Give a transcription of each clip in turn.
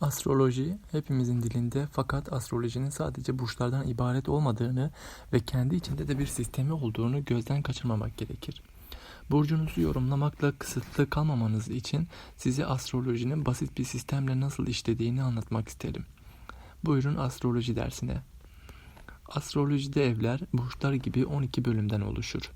Astroloji hepimizin dilinde fakat astrolojinin sadece burçlardan ibaret olmadığını ve kendi içinde de bir sistemi olduğunu gözden kaçırmamak gerekir. Burcunuzu yorumlamakla kısıtlı kalmamanız için size astrolojinin basit bir sistemle nasıl işlediğini anlatmak isterim. Buyurun astroloji dersine. Astrolojide evler burçlar gibi 12 bölümden oluşur.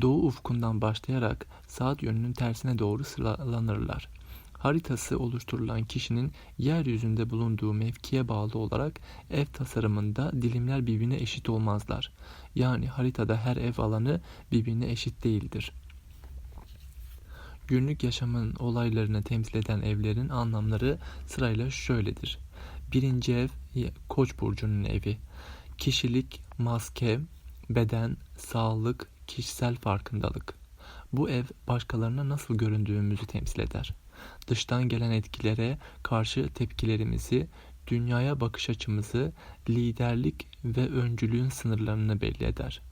Doğu ufkundan başlayarak saat yönünün tersine doğru sıralanırlar. Haritası oluşturulan kişinin yeryüzünde bulunduğu mevkiye bağlı olarak ev tasarımında dilimler birbirine eşit olmazlar. Yani haritada her ev alanı birbirine eşit değildir. Günlük yaşamın olaylarını temsil eden evlerin anlamları sırayla şöyledir. Birinci ev Koç burcunun evi. Kişilik, maske, beden, sağlık, kişisel farkındalık. Bu ev başkalarına nasıl göründüğümüzü temsil eder. Dıştan gelen etkilere karşı tepkilerimizi, dünyaya bakış açımızı, liderlik ve öncülüğün sınırlarını belli eder.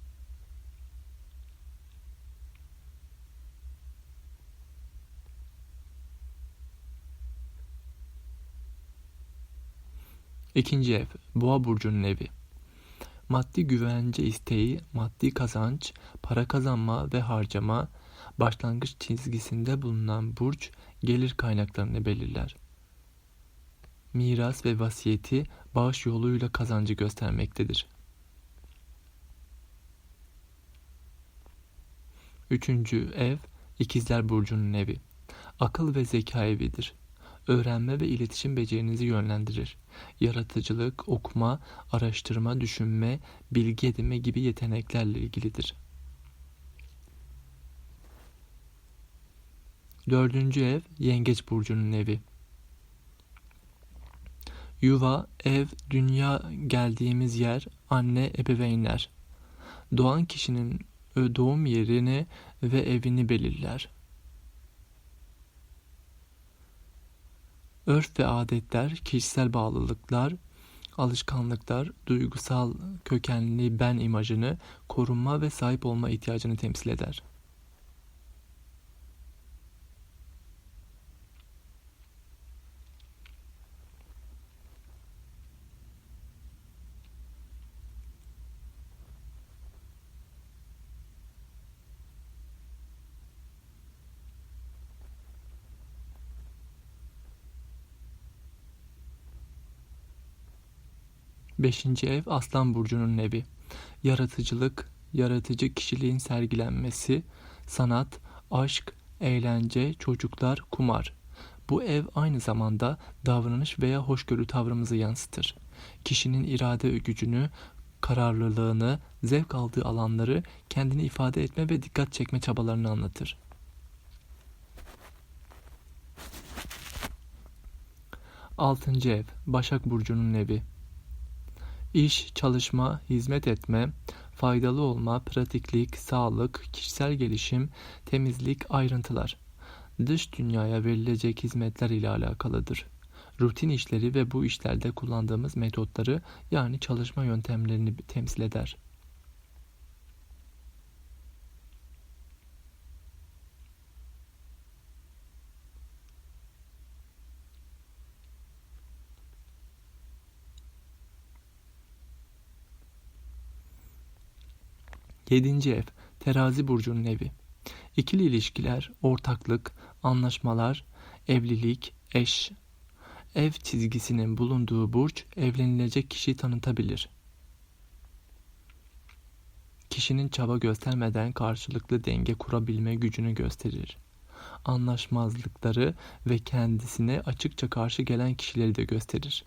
İkinci ev, Boğa burcunun evi. Maddi güvence isteği, maddi kazanç, para kazanma ve harcama, başlangıç çizgisinde bulunan burç gelir kaynaklarını belirler. Miras ve vasiyeti bağış yoluyla kazancı göstermektedir. Üçüncü ev, İkizler Burcu'nun evi. Akıl ve zeka evidir öğrenme ve iletişim becerinizi yönlendirir. Yaratıcılık, okuma, araştırma, düşünme, bilgi edinme gibi yeteneklerle ilgilidir. Dördüncü ev Yengeç Burcu'nun evi. Yuva, ev, dünya geldiğimiz yer, anne, ebeveynler. Doğan kişinin doğum yerini ve evini belirler. Örf ve adetler, kişisel bağlılıklar, alışkanlıklar, duygusal kökenli ben imajını, korunma ve sahip olma ihtiyacını temsil eder. Beşinci ev Aslan Burcu'nun evi. Yaratıcılık, yaratıcı kişiliğin sergilenmesi, sanat, aşk, eğlence, çocuklar, kumar. Bu ev aynı zamanda davranış veya hoşgörü tavrımızı yansıtır. Kişinin irade gücünü, kararlılığını, zevk aldığı alanları, kendini ifade etme ve dikkat çekme çabalarını anlatır. Altıncı ev Başak Burcu'nun evi İş, çalışma, hizmet etme, faydalı olma, pratiklik, sağlık, kişisel gelişim, temizlik, ayrıntılar. Dış dünyaya verilecek hizmetler ile alakalıdır. Rutin işleri ve bu işlerde kullandığımız metotları yani çalışma yöntemlerini temsil eder. Yedinci ev Terazi burcunun evi. İkili ilişkiler, ortaklık, anlaşmalar, evlilik, eş. Ev çizgisinin bulunduğu burç evlenilecek kişiyi tanıtabilir. Kişinin çaba göstermeden karşılıklı denge kurabilme gücünü gösterir. Anlaşmazlıkları ve kendisine açıkça karşı gelen kişileri de gösterir.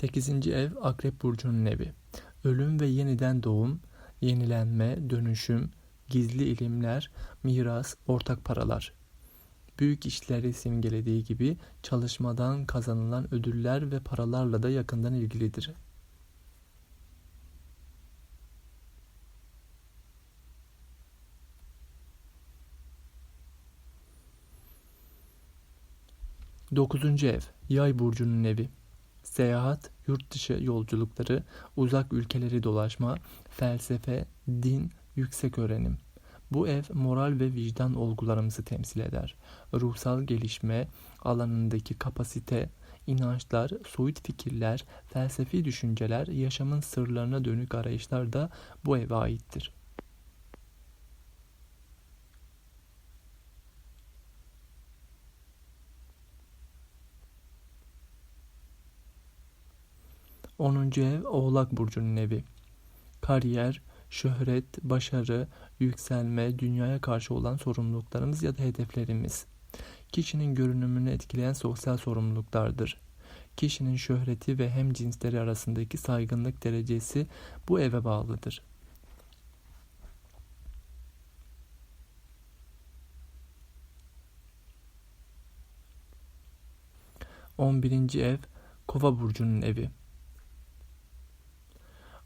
8. ev Akrep Burcu'nun evi. Ölüm ve yeniden doğum, yenilenme, dönüşüm, gizli ilimler, miras, ortak paralar. Büyük işleri simgelediği gibi çalışmadan kazanılan ödüller ve paralarla da yakından ilgilidir. Dokuzuncu ev Yay burcunun evi seyahat, yurt dışı yolculukları, uzak ülkeleri dolaşma, felsefe, din, yüksek öğrenim. Bu ev moral ve vicdan olgularımızı temsil eder. Ruhsal gelişme alanındaki kapasite, inançlar, soyut fikirler, felsefi düşünceler, yaşamın sırlarına dönük arayışlar da bu eve aittir. Onuncu ev Oğlak Burcu'nun evi. Kariyer, şöhret, başarı, yükselme, dünyaya karşı olan sorumluluklarımız ya da hedeflerimiz. Kişinin görünümünü etkileyen sosyal sorumluluklardır. Kişinin şöhreti ve hem cinsleri arasındaki saygınlık derecesi bu eve bağlıdır. On birinci ev Kova burcunun evi.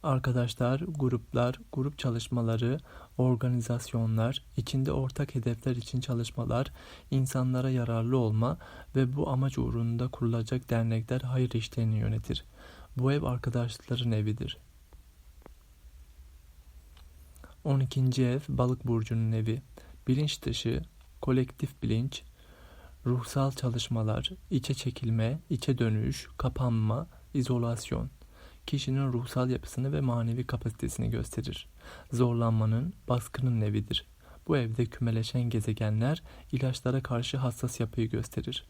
Arkadaşlar, gruplar, grup çalışmaları, organizasyonlar, içinde ortak hedefler için çalışmalar, insanlara yararlı olma ve bu amaç uğrunda kurulacak dernekler hayır işlerini yönetir. Bu ev arkadaşların evidir. 12. ev Balık burcunun evi. Bilinç dışı, kolektif bilinç, ruhsal çalışmalar, içe çekilme, içe dönüş, kapanma, izolasyon kişinin ruhsal yapısını ve manevi kapasitesini gösterir. Zorlanmanın, baskının evidir. Bu evde kümeleşen gezegenler ilaçlara karşı hassas yapıyı gösterir.